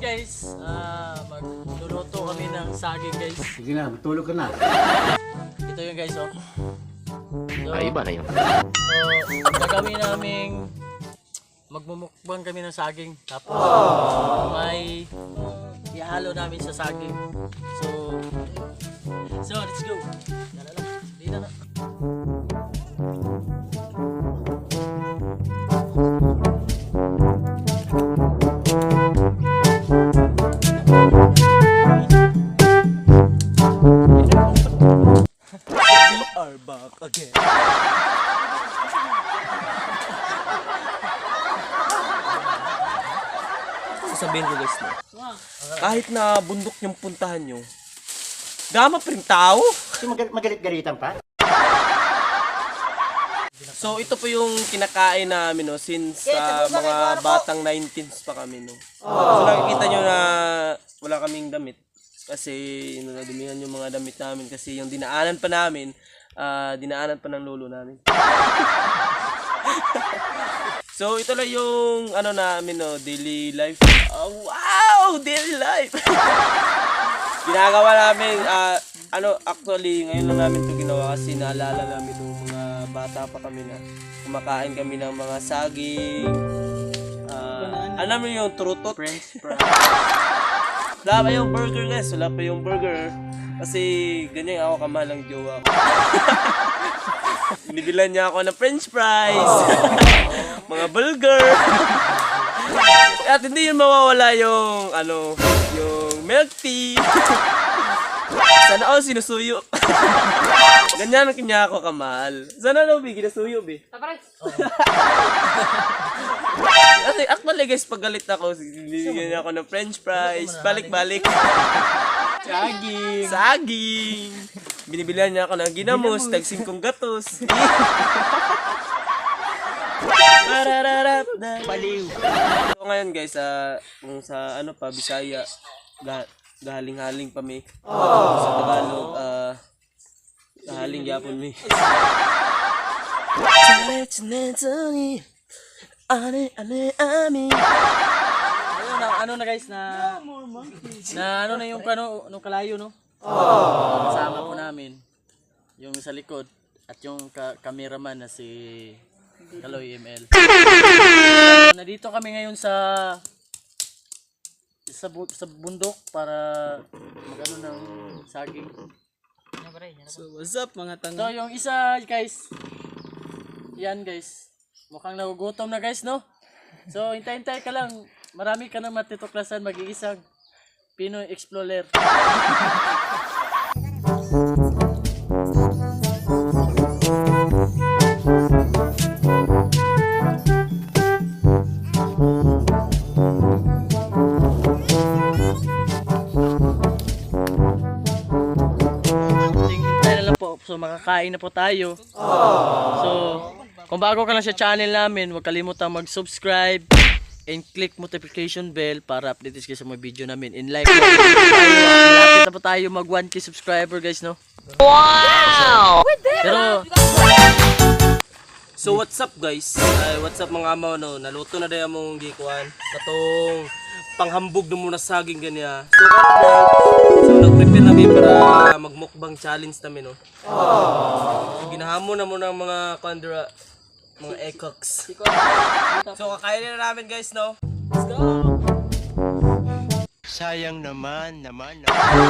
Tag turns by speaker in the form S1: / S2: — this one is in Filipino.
S1: guys, uh, magluluto kami ng saging guys.
S2: Sige na, matulog ka na.
S1: Ito yung guys oh. So,
S3: Ay, iba na yun.
S1: So, gagawin namin magmumukbang kami ng saging. Tapos Aww. may ihalo namin sa saging. So, so let's go. Dala na, dito na.
S4: Sasabihin ko guys no. Kahit na bundok yung puntahan nyo, gama pa rin tao.
S2: Kasi mag- magalit-galitan pa.
S4: So ito po yung kinakain namin no since sa mga batang 19s pa kami no. So nakikita nyo na wala kaming damit kasi nadumihan yung mga damit namin kasi yung dinaanan pa namin ah, dinaanan pa ng lolo namin. so ito lang yung ano namin no daily life. Oh, wow, daily life. Ginagawa namin ah, ano actually ngayon lang namin to ginawa kasi naalala namin nung mga bata pa kami na kumakain kami ng mga saging. ah alam mo yung turutot?
S1: French fries.
S4: Wala pa yung burger guys, wala pa yung burger. Kasi ganyan ako kamahal ng jowa ko. Binibilan niya ako ng french fries. Mga burger. At hindi yun mawawala yung ano, yung milk tea. Sana ako sinusuyo. Ganyan ang kanya ako kamahal. Sana daw bigyan na suyo, be. Kasi actually guys, pag galit ako, bibigyan niya ako ng french fries, balik-balik.
S1: Saging.
S4: Saging! Binibilihan niya ako ng ginamos, tagsim kong gatos.
S1: Baliw.
S4: So ngayon guys, sa kung sa ano pa, Bisaya, ga, gahaling-haling pa may. Sa Tagalog, ah, gahaling yapon may. Ane, ane, ami.
S1: Ayun na, ano na guys na na ano na yung kano nung kalayo no? Oh. Kasama po namin yung sa likod at yung ka cameraman na si Kaloy ML. Nandito kami ngayon sa sa, bu- sa bundok para magano ng saging.
S5: So what's up mga tanga?
S1: So yung isa guys, yan guys, mukhang nagugutom na guys no? So hintay-hintay ka lang, marami ka nang matituklasan mag-iisang Pinoy Explorer. So makakain na po tayo. So kung bago ka lang sa channel namin, huwag kalimutan mag-subscribe and click notification bell para updated kayo sa mga video namin. In like. Malapit na po tayo mag 1k subscriber guys, no? Wow! Pero
S4: So what's up guys? Ay, what's up mga amaw no? Naluto na dayo mong gikuan. Katong panghambog na muna saging ganya. So karon daw, so nag-prepare namin para magmukbang challenge namin no. So, ginahamo na muna ang mga kandra mga ekoks. so kakainin na namin guys no.
S3: Sayang naman, naman. naman.